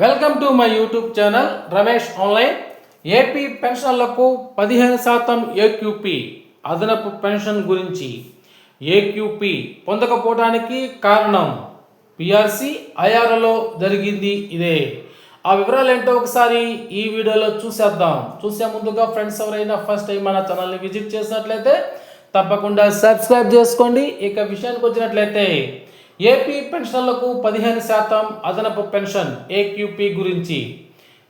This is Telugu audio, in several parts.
Welcome to my YouTube channel Ramesh online. AP పెన్షన్లకు పదిహేను శాతం ఏక్యూపీ అదనపు పెన్షన్ గురించి. ఏక్యూపీ పొందకపోవడానికి కారణం పిఆర్సి ఐఆర్ఓలో జరిగింది ఇదే. ఆ వివరాలు ఏంటో ఒకసారి ఈ వీడియోలో చూసేద్దాం. చూసే ముందుగా ఫ్రెండ్స్ ఎవరైనా ఫస్ట్ టైం మన ఛానల్ని విజిట్ చేసినట్లయితే తప్పకుండా సబ్స్క్రైబ్ చేసుకోండి. ఇక విషయానికి వచ్చినట్లయితే ఏపీ పెన్షన్లకు పదిహేను శాతం అదనపు పెన్షన్ ఏక్యూపీ గురించి.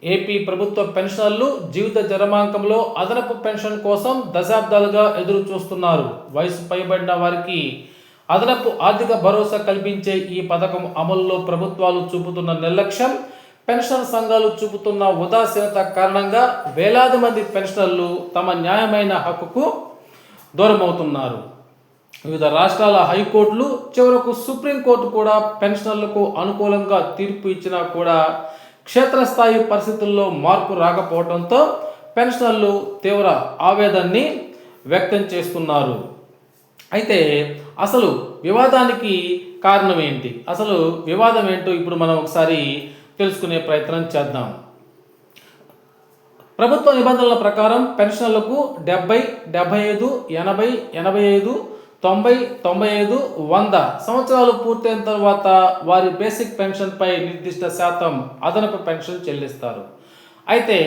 ఏపీ ప్రభుత్వ పెన్షనర్లు జీవిత జరమాంకంలో అదనపు పెన్షన్ కోసం దశాబ్దాలుగా ఎదురు చూస్తున్నారు వయసు పైబడిన వారికి అదనపు ఆర్థిక భరోసా కల్పించే ఈ పథకం అమలులో ప్రభుత్వాలు చూపుతున్న నిర్లక్ష్యం పెన్షన్ సంఘాలు చూపుతున్న ఉదాసీనత కారణంగా వేలాది మంది పెన్షనర్లు తమ న్యాయమైన హక్కుకు దూరమవుతున్నారు. వివిధ రాష్ట్రాల హైకోర్టులు చివరకు సుప్రీంకోర్టు కూడా పెన్షనర్లకు అనుకూలంగా తీర్పు ఇచ్చినా కూడా క్షేత్రస్థాయి పరిస్థితుల్లో మార్పు రాకపోవడంతో పెన్షనర్లు తీవ్ర ఆవేదాన్ని వ్యక్తం చేస్తున్నారు. అయితే అసలు వివాదానికి కారణం ఏంటి? అసలు వివాదం ఏంటో ఇప్పుడు మనం ఒకసారి తెలుసుకునే ప్రయత్నం చేద్దాం. ప్రభుత్వ నిబంధనల ప్రకారం పెన్షన్లకు డెబ్బై డెబ్బై ఐదు ఎనభై ఎనభై ఐదు తొంభై తొంభై ఐదు వంద సంవత్సరాలు పూర్తయిన తర్వాత వారి బేసిక్ పెన్షన్పై నిర్దిష్ట శాతం అదనపు పెన్షన్ చెల్లిస్తారు. అయితే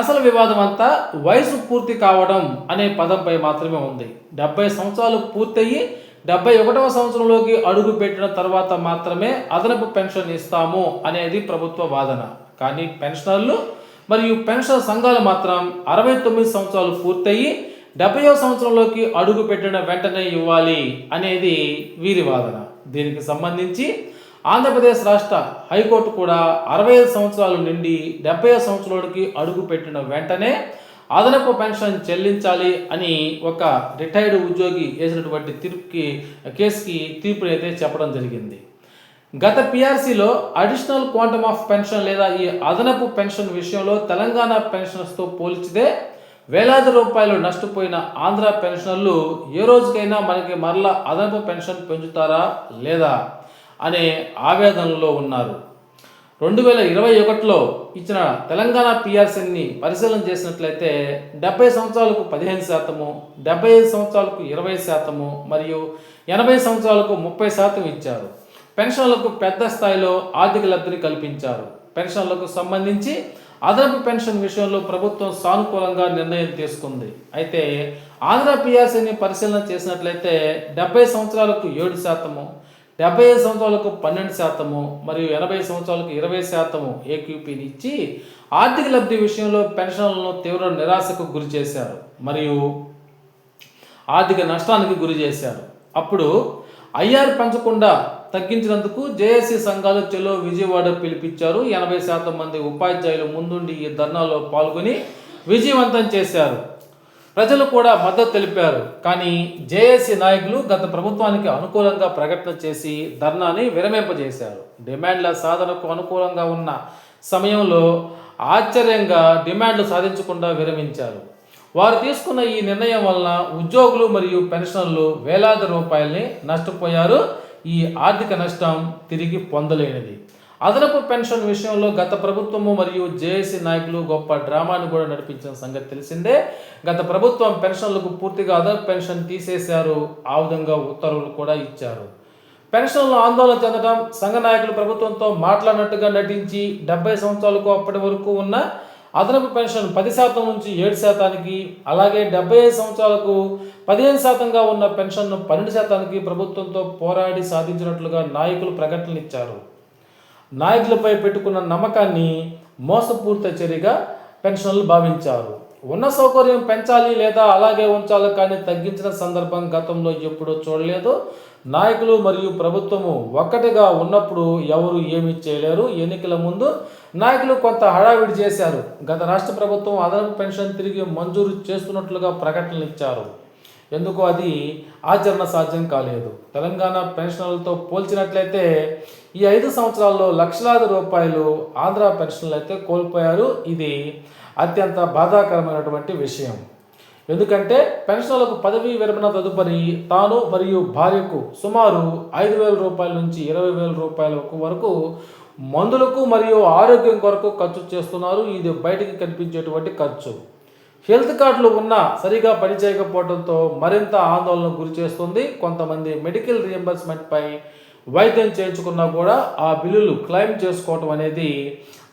అసలు వివాదం అంతా వయసు పూర్తి కావడం అనే పదంపై మాత్రమే ఉంది. డెబ్బై సంవత్సరాలు పూర్తయి డెబ్బై ఒకటవ సంవత్సరంలోకి అడుగు పెట్టిన తర్వాత మాత్రమే అదనపు పెన్షన్ ఇస్తాము అనేది ప్రభుత్వ వాదన. కానీ పెన్షనర్లు మరియు పెన్షన్ సంఘాలు మాత్రం అరవై తొమ్మిది సంవత్సరాలు పూర్తయి డెబ్బయో సంవత్సరంలోకి అడుగు పెట్టిన వెంటనే ఇవ్వాలి అనేది వీరి వాదన. దీనికి సంబంధించి ఆంధ్రప్రదేశ్ రాష్ట్ర హైకోర్టు కూడా అరవై ఐదు సంవత్సరాలు నిండి డెబ్బై సంవత్సరాలకి అడుగు పెట్టిన వెంటనే అదనపు పెన్షన్ చెల్లించాలి అని ఒక రిటైర్డ్ ఉద్యోగి వేసినటువంటి తీర్పుకి కేసుకి తీర్పునైతే అయితే చెప్పడం జరిగింది. గత పిఆర్సీలో అడిషనల్ క్వాంటమ్ ఆఫ్ పెన్షన్ లేదా ఈ అదనపు పెన్షన్ విషయంలో తెలంగాణ పెన్షన్స్తో పోల్చితే వేలాది రూపాయలు నష్టపోయిన ఆంధ్ర పెన్షనర్లు ఏ రోజుకైనా మనకి మరలా అదనపు పెన్షన్ పెంచుతారా లేదా అనే ఆవేదనలో ఉన్నారు. రెండు వేల ఇరవై ఒకటిలో ఇచ్చిన తెలంగాణ పిఆర్సీని పరిశీలన చేసినట్లయితే డెబ్బై సంవత్సరాలకు పదిహేను శాతము డెబ్బై ఐదు సంవత్సరాలకు ఇరవై శాతము మరియు ఎనభై సంవత్సరాలకు ముప్పై శాతం ఇచ్చారు. పెన్షన్లకు పెద్ద స్థాయిలో ఆర్థిక లబ్ధిని కల్పించారు. పెన్షన్లకు సంబంధించి అదనపు పెన్షన్ విషయంలో ప్రభుత్వం సానుకూలంగా నిర్ణయం తీసుకుంది. అయితే ఆంధ్ర పిఆర్సీని పరిశీలన చేసినట్లయితే డెబ్బై సంవత్సరాలకు ఏడు శాతము డెబ్బై ఐదు సంవత్సరాలకు పన్నెండు శాతము మరియు ఎనభై సంవత్సరాలకు ఇరవై శాతము ఏక్యూపీని ఇచ్చి ఆర్థిక లబ్ధి విషయంలో పెన్షన్లను తీవ్ర నిరాశకు గురి చేశారు మరియు ఆర్థిక నష్టానికి గురి చేశారు. అప్పుడు ఐఆర్ పెంచకుండా తగ్గించినందుకు జేఏసీ సంఘాలు చెలో విజయవాడ పిలిపించారు. ఎనభై శాతం మంది ఉపాధ్యాయులు ముందుండి ఈ ధర్నాలో పాల్గొని విజయవంతం చేశారు. ప్రజలు కూడా మద్దతు తెలిపారు. కానీ జేఏసీ నాయకులు గత ప్రభుత్వానికి అనుకూలంగా ప్రకటన చేసి ధర్నాని విరమింపజేశారు. డిమాండ్ల సాధనకు అనుకూలంగా ఉన్న సమయంలో ఆశ్చర్యంగా డిమాండ్లు సాధించకుండా విరమించారు. వారు తీసుకున్న ఈ నిర్ణయం వలన ఉద్యోగులు మరియు పెన్షన్లు వేలాది రూపాయల్ని నష్టపోయారు. ఈ ఆర్థిక నష్టం తిరిగి పొందలేనిది. అదనపు పెన్షన్ విషయంలో గత ప్రభుత్వము మరియు జేఏసీ నాయకులు గొప్ప డ్రామాను కూడా నడిపించిన సంగతి తెలిసిందే. గత ప్రభుత్వం పెన్షన్లకు పూర్తిగా అదనపు పెన్షన్ తీసేశారు. ఆ విధంగా ఉత్తర్వులు కూడా ఇచ్చారు. పెన్షన్లు ఆందోళన చెందడం సంఘ నాయకులు ప్రభుత్వంతో మాట్లాడినట్టుగా నటించి డెబ్బై సంవత్సరాలకు అప్పటి వరకు ఉన్న అదనపు పెన్షన్ పది శాతం నుంచి ఏడు శాతానికి అలాగే డెబ్బై ఐదు సంవత్సరాలకు పదిహేను శాతంగా ఉన్న పెన్షన్ను పన్నెండు శాతానికి ప్రభుత్వంతో పోరాడి సాధించినట్లుగా నాయకులు ప్రకటనలు ఇచ్చారు నాయకులపై పెట్టుకున్న నమ్మకాన్ని మోసపూరిత చర్యగా పెన్షన్లు భావించారు. ఉన్న సౌకర్యం పెంచాలి లేదా అలాగే ఉంచాలి కానీ తగ్గించిన సందర్భం గతంలో ఎప్పుడూ చూడలేదు. నాయకులు మరియు ప్రభుత్వము ఒక్కటిగా ఉన్నప్పుడు ఎవరు ఏమీ చేయలేరు. ఎన్నికల ముందు నాయకులు కొంత హడావిడి చేశారు. గత రాష్ట్ర ప్రభుత్వం అదనపు పెన్షన్ తిరిగి మంజూరు చేస్తున్నట్లుగా ప్రకటనలు ఇచ్చారు. ఎందుకు అది ఆచరణ సాధ్యం కాలేదు. తెలంగాణ పెన్షన్లతో పోల్చినట్లయితే ఈ ఐదు సంవత్సరాల్లో లక్షలాది రూపాయలు ఆంధ్ర పెన్షన్లు అయితే కోల్పోయారు. ఇది అత్యంత బాధాకరమైనటువంటి విషయం. ఎందుకంటే పెన్షన్లకు పదవీ విరమణ తదుపరి తాను మరియు భార్యకు సుమారు ఐదు వేల రూపాయల నుంచి ఇరవై వేల రూపాయల వరకు మందులకు మరియు ఆరోగ్యం కొరకు ఖర్చు చేస్తున్నారు. ఇది బయటికి కనిపించేటువంటి ఖర్చు. హెల్త్ కార్డులు ఉన్నా సరిగా పనిచేయకపోవడంతో మరింత ఆందోళనకు గురి చేస్తుంది. కొంతమంది మెడికల్ రియంబర్స్మెంట్పై వైద్యం చేయించుకున్నా కూడా ఆ బిల్లులు క్లెయిమ్ చేసుకోవటం అనేది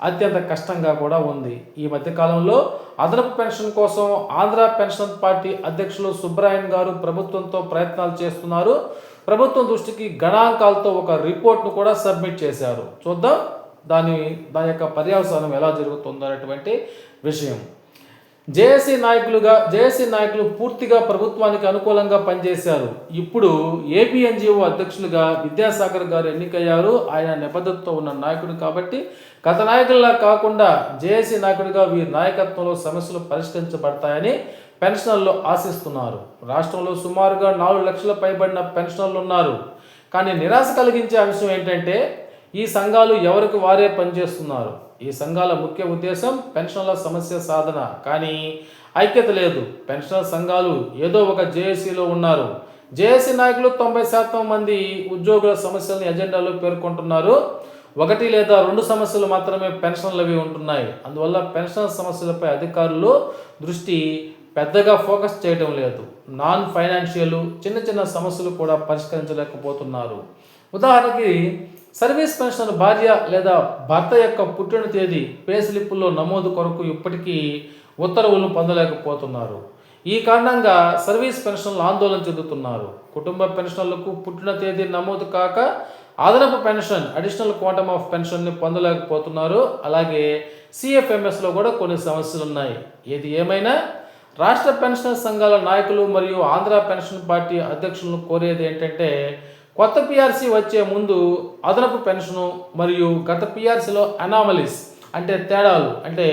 అత్యంత కష్టంగా కూడా ఉంది. ఈ మధ్యకాలంలో అదనపు పెన్షన్ కోసం ఆంధ్ర పెన్షన్ పార్టీ అధ్యక్షులు సుబ్రాయన్ గారు ప్రభుత్వంతో ప్రయత్నాలు చేస్తున్నారు. ప్రభుత్వం దృష్టికి గణాంకాలతో ఒక రిపోర్ట్ను కూడా సబ్మిట్ చేశారు. చూద్దాం దాని దాని యొక్క పర్యవసానం ఎలా జరుగుతుందో అనేటువంటి విషయం. జేఏసీ నాయకులుగా జేఏసీ నాయకులు పూర్తిగా ప్రభుత్వానికి అనుకూలంగా పనిచేశారు. ఇప్పుడు ఏపీఎన్జిఓ అధ్యక్షులుగా విద్యాసాగర్ గారు ఎన్నికయ్యారు. ఆయన నిబద్ధతతో ఉన్న నాయకుడు కాబట్టి గత నాయకుల్లా కాకుండా జేఏసీ నాయకుడిగా వీరి నాయకత్వంలో సమస్యలు పరిష్కరించబడతాయని పెన్షనర్లు ఆశిస్తున్నారు. రాష్ట్రంలో సుమారుగా నాలుగు లక్షల పైబడిన పెన్షనర్లు ఉన్నారు. కానీ నిరాశ కలిగించే అంశం ఏంటంటే ఈ సంఘాలు ఎవరికి వారే పనిచేస్తున్నారు? ఈ సంఘాల ముఖ్య ఉద్దేశం పెన్షన్ల సమస్య సాధన. కానీ ఐక్యత లేదు. పెన్షనర్ సంఘాలు ఏదో ఒక జేఏసీలో ఉన్నారు. జేఏసీ నాయకులు తొంభై శాతం మంది ఉద్యోగుల సమస్యలను ఎజెండాలో పేర్కొంటున్నారు. ఒకటి లేదా రెండు సమస్యలు మాత్రమే పెన్షన్లు అవి ఉంటున్నాయి. అందువల్ల పెన్షన్ సమస్యలపై అధికారులు దృష్టి పెద్దగా ఫోకస్ చేయడం లేదు. నాన్ ఫైనాన్షియల్ చిన్న చిన్న సమస్యలు కూడా పరిష్కరించలేకపోతున్నారు. ఉదాహరణకి సర్వీస్ పెన్షన్ భార్య లేదా భర్త యొక్క పుట్టిన తేదీ పే స్లిప్పుల్లో నమోదు కొరకు ఇప్పటికీ ఉత్తర్వులను పొందలేకపోతున్నారు. ఈ కారణంగా సర్వీస్ పెన్షన్లు ఆందోళన చెందుతున్నారు. కుటుంబ పెన్షన్లకు పుట్టిన తేదీ నమోదు కాక అదనపు పెన్షన్ అడిషనల్ క్వాంటమ్ ఆఫ్ పెన్షన్ని పొందలేకపోతున్నారు. అలాగే సిఎఫ్ఎంఎస్లో కూడా కొన్ని సమస్యలు ఉన్నాయి ఏది ఏమైనా? రాష్ట్ర పెన్షన్ సంఘాల నాయకులు మరియు ఆంధ్ర పెన్షన్ పార్టీ అధ్యక్షులను కోరేది ఏంటంటే కొత్త పిఆర్సీ వచ్చే ముందు అదనపు పెన్షను మరియు గత పిఆర్సీలో అనామలీస్ అంటే తేడాలు అంటే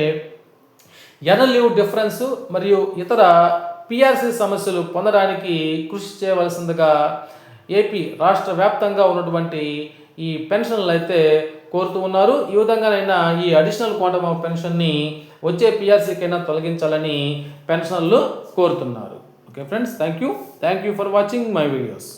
ఎన లీవ్ డిఫరెన్స్ మరియు ఇతర పిఆర్సీ సమస్యలు పొందడానికి కృషి చేయవలసిందిగా ఏపీ రాష్ట్ర వ్యాప్తంగా ఉన్నటువంటి ఈ పెన్షన్లు అయితే కోరుతూ ఉన్నారు. ఈ విధంగానైనా ఈ అడిషనల్ క్వాంటమ్ ఆఫ్ పెన్షన్ని వచ్చే పిఆర్సీకైనా తొలగించాలని పెన్షన్లు కోరుతున్నారు. Okay friends thank you thank you for watching my videos